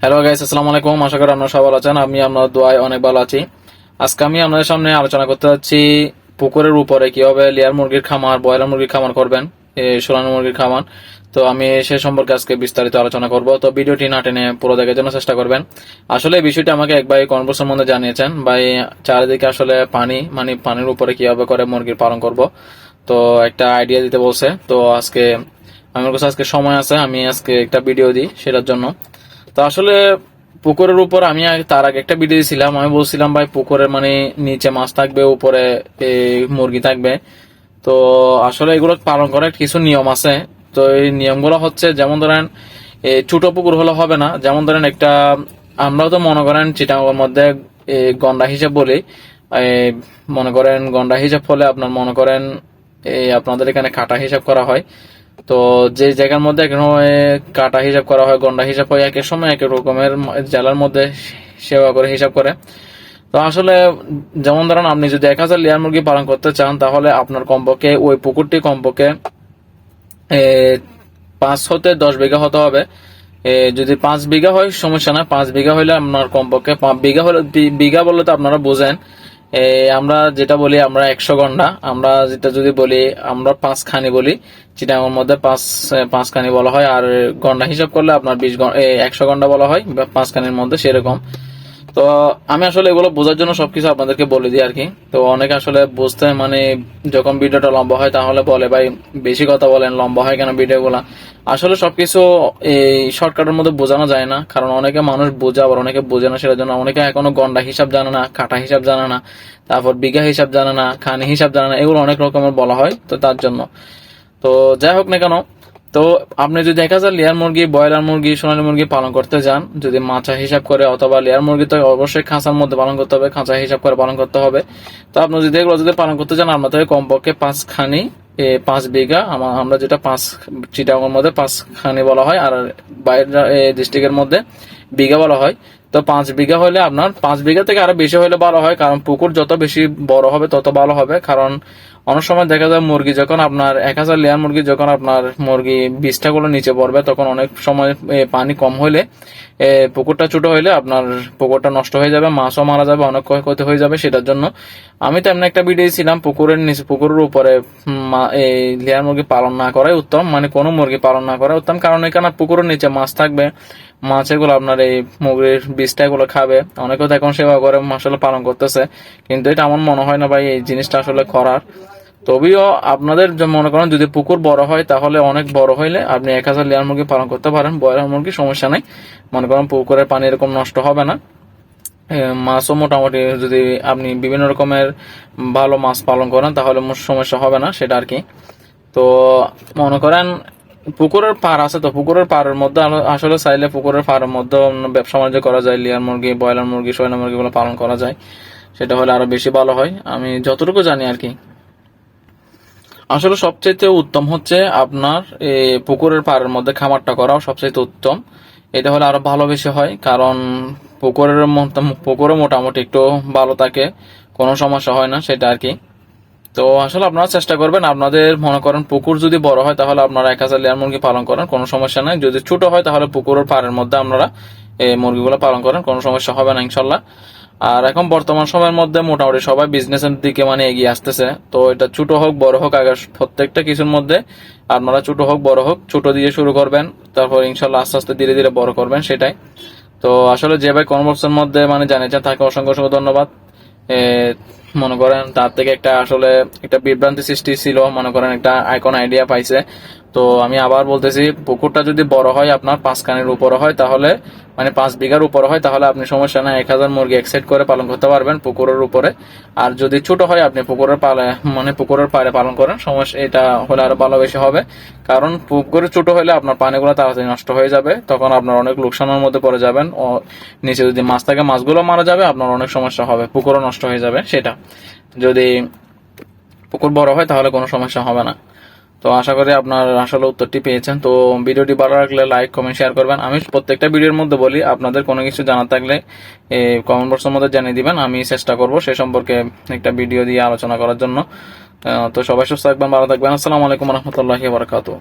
Hello guys আসসালামু আলাইকুম। আশা করি আপনারা সবাই ভালো আছেন। আমি আপনার দোয়ায় অনেক ভালো আছি। আজকে আমি আপনাদের সামনে আলোচনা করতে যাচ্ছি পুকুরের উপরে কীভাবে লেয়ার মুরগির খামার, ব্রয়লার মুরগির খামার করবেন সোলানো মুরগির খামার। তো আমি সে সম্পর্কে আজকে বিস্তারিত আলোচনা করব। তো ভিডিওটি না টেনে পুরো দেখার জন্য চেষ্টা করবেন। আসলে বিষয়টি আমাকে এক ভাই কনভার্সের মধ্যে জানিয়েছেন, ভাই চারিদিকে আসলে পানি মানে পানির উপরে কীভাবে করে মুরগির পালন করব। তো একটা আইডিয়া দিতে বলছে। তো আজকে আমার কাছে আজকে সময় আছে, আমি আজকে একটা ভিডিও দিই সেটার জন্য। তো আসলে পুকুরের উপর আমি তার আগে একটা ভিডিও দিয়েছিলাম আমি বলছিলাম, ভাই, পুকুরের মানে নিচে মাছ থাকবে, উপরে মুরগি থাকবে। তো আসলে এগুলো পালন করার কিছু নিয়ম আছে। তো এই নিয়মগুলো হচ্ছে, যেমন ধরেন ছোট পুকুর হলে হবে না। যেমন ধরেন, একটা আমরাও তো মনে করেন চিটাঙ্গের মধ্যে গন্ডা হিসেব বলি। মনে করেন গন্ডা হিসাব হলে আপনার মনে করেন আপনাদের এখানে কাটা হিসাব করা হয়। তো যে জায়গার মধ্যে এক কাটা হিসাব করা হয়, গন্ডা হিসাব হয় এক সময় এক রকমের জেলার মধ্যে সেবা করে, হিসাব করে। তো আসলে যেমন ধরেন আপনি যদি এক হাজার লেয়ার মুরগি পালন করতে চান, তাহলে আপনার কমপক্ষে ওই পুকুরটি কমপক্ষে পাঁচ হতে দশ বিঘা হতে হবে। যদি পাঁচ বিঘা হয়, সমস্যা না পাঁচ বিঘা হলে আপনার কমপক্ষে বিঘা হলে বিঘা বললে তো আপনারা বোঝেন। আমরা যেটা বলি, আমরা একশো গন্ডা। আমরা যেটা যদি বলি, আমরা পাঁচ খানি বলি। যেটা আমার মধ্যে পাঁচ পাঁচ খানি বলা হয়। আর গন্ডা হিসাব করলে আপনার বিশ একশো গন্ডা বলা হয়। বা পাঁচ খানির মধ্যে সেরকম। তো আমি আসলে এগুলো বোঝার জন্য সবকিছু আপনাদেরকে বলে দিই আর কি। তো অনেকে আসলে বুঝতে মানে যখন ভিডিওটা লম্বা হয় তাহলে বলে, ভাই, বেশি কথা বলেন, লম্বা হয় কেন ভিডিওগুলা? আসলে সবকিছু এই শর্টকাটের মধ্যে বোঝানো যায় না, কারণ অনেকে মানুষ বোঝে, আবার অনেকে বোঝে না সেটার জন্য। অনেকে এখনও গন্ডা হিসাব জানে না, কাটা হিসাব জানে না, তারপর বিঘা হিসাব জানে না, খানি হিসাব জানে না, এগুলো অনেক রকমের বলা হয়, তো তার জন্য। তো যাই হোক না কেন তো আপনি যদি এক হাজার লেয়ার মুরগি ব্রয়লার মুরগি সোনালী মুরগি পালন করতে যান যদি মাছা হিসাব করে অথবা লেয়ার মুরগি তো অবশ্যই খাঁচার মধ্যে পালন করতে হবে খাঁচা হিসাব করে পালন করতে হবে। তো আপনি যদি এগুলো যদি পালন করতে চান আমরা আপনাদের কমপক্ষে পাঁচ খানি এ, পাঁচ বিঘা আমরা যেটা পাঁচ চিটাগের মধ্যে পাঁচ খানি বলা হয় আর বাইরের ডিস্ট্রিক্টের মধ্যে বিঘা বলা হয়। তো পাঁচ বিঘা হলে আপনার পাঁচ বিঘা থেকে আরও বেশি হলে ভালো হয় কারণ পুকুর যত বেশি বড় হবে তত ভালো হবে কারণ অনেক সময় দেখা যায় মুরগি যখন আপনার এক হাজার লেয়ার মুরগি যখন আপনার মুরগি বিশটা গুলো নিচে পড়বে তখন অনেক সময় পানি কম এ, পুকুরটা ছোট হইলে আপনার পুকুরটা নষ্ট হয়ে যাবে মাছও মারা যাবে অনেক ক্ষয়ক্ষতি হয়ে যাবে সেটার জন্য। আমি তেমন একটা ভিডিও ছিলাম পুকুরের নিচে পুকুরের উপরে লেয়ার মুরগি পালন না করাই উত্তম মানে কোনো মুরগি পালন না করা উত্তম কারণ এখানে পুকুরের নিচে মাছ থাকবে মাছ এগুলো আপনার এই মুরগির বীজটা এগুলো খাবে অনেকে তো এখন সেবা করে আসলে পালন করতেছে কিন্তু এটা আমার মনে হয় না ভাই এই জিনিসটা আসলে করার। তবেও আপনাদের মনে করেন যদি পুকুর বড় হয়, তাহলে অনেক বড় হইলে আপনি এক হাজার লেয়ার মুরগি পালন করতে পারেন। ব্রয়লার মুরগি সমস্যা নেই। মনে করেন পুকুরের পানি এরকম নষ্ট হবে না। মাছও মোটামুটি যদি আপনি বিভিন্ন রকমের ভালো মাছ পালন করেন, তাহলে সমস্যা হবে না, সেটা আর কি। তো মনে করেন পুকুরের পার আছে তো, পুকুরের পাড়ের মধ্যে আসলে চাইলে পুকুরের পাড়ের মধ্যে ব্যবসা বাণিজ্য করা যায়, লিয়ার মুরগি, ব্রয়লার মুরগি, সয়না মুরগিগুলো পালন করা যায়। সেটা হলে আরও বেশি ভালো হয়। আমি যতটুকু জানি আর কি। আসলে সবচাইতে উত্তম হচ্ছে আপনার পুকুরের পাড়ের মধ্যে খামারটা করাও সবচাইতে উত্তম। এটা হলে আরও ভালো বেশি হয়, কারণ পুকুরের পুকুরে মোটামুটি একটু ভালো থাকে, কোনো সমস্যা হয় না সেটা আর কি। তো আসলে আপনারা চেষ্টা করবেন, আপনাদের মনে করেন পুকুর যদি বড় হয় তাহলে আপনারা এক হাজার লেয়ার মুরগি পালন করেন, কোনো সমস্যা নাই। যদি ছোট হয় তাহলে পুকুরের পাড়ের মধ্যে আপনারা এই মুরগিগুলো পালন করেন, কোনো সমস্যা হবে না ইনশাল্লাহ। আর এখন বর্তমান সময়ের মধ্যে মোটামুটি সবাই বিজনেসের দিকে মানে এগিয়ে আসতেছে। তো এটা ছোট হোক, বড় হোক আগে প্রত্যেকটা কিছুর মধ্যে আপনারা ছোট হোক, বড় হোক, ছোট দিয়ে শুরু করবেন, তারপর ইনশাল্লাহ আস্তে আস্তে ধীরে ধীরে বড় করবেন, সেটাই। তো আসলে যে ভাই কনভার্সের মধ্যে মানে জানিয়েছেন তাকে অসংখ্য অসংখ্য ধন্যবাদ। মনে করেন তার থেকে একটা আসলে একটা বিভ্রান্তি সৃষ্টি ছিল, মনে করেন একটা আইকন আইডিয়া পাইছে। তো আমি আবার বলতেছি, পুকুরটা যদি বড় হয়, আপনার পাঁচ কানের উপরে হয়, তাহলে মানে পাঁচ বিঘার উপরে হয়, তাহলে আপনি সমস্যা না এক হাজার মুরগি এক সেট করে পালন করতে পারবেন পুকুরের উপরে। আর যদি ছোট হয়, আপনি পুকুরের পালে মানে পুকুরের পাড়ে পালন করেন, সমস্যা, এটা হলে আরও ভালো বেশি হবে। কারণ পুকুরে ছোট হলে আপনার পানিগুলো তাড়াতাড়ি নষ্ট হয়ে যাবে, তখন আপনার অনেক লোকসানের মধ্যে পড়ে যাবেন, ও নিচে যদি মাছ থাকে, মাছগুলো মারা যাবে, আপনার অনেক সমস্যা হবে, পুকুরও নষ্ট হয়ে যাবে, সেটা। যদি পুকুর বড় হয়, তাহলে কোনো সমস্যা হবে না। তো আশা করি আপনার আসলে উত্তরটি পেয়েছেন। তো ভিডিওটি ভালো লাগলে লাইক কমেন্ট শেয়ার করবেন। আমি প্রত্যেকটা ভিডিওর মধ্যে বলি, আপনাদের কোনো কিছু জানার থাকলে কমেন্ট বক্সের মধ্যে জানিয়ে দিবেন। আমি চেষ্টা করব সে সম্পর্কে একটা ভিডিও দিয়ে আলোচনা করার জন্য। তো সবাই সুস্থ থাকবেন, ভালো থাকবেন। আসসালামু আলাইকুম রহমতুল্লাহি বারকাতু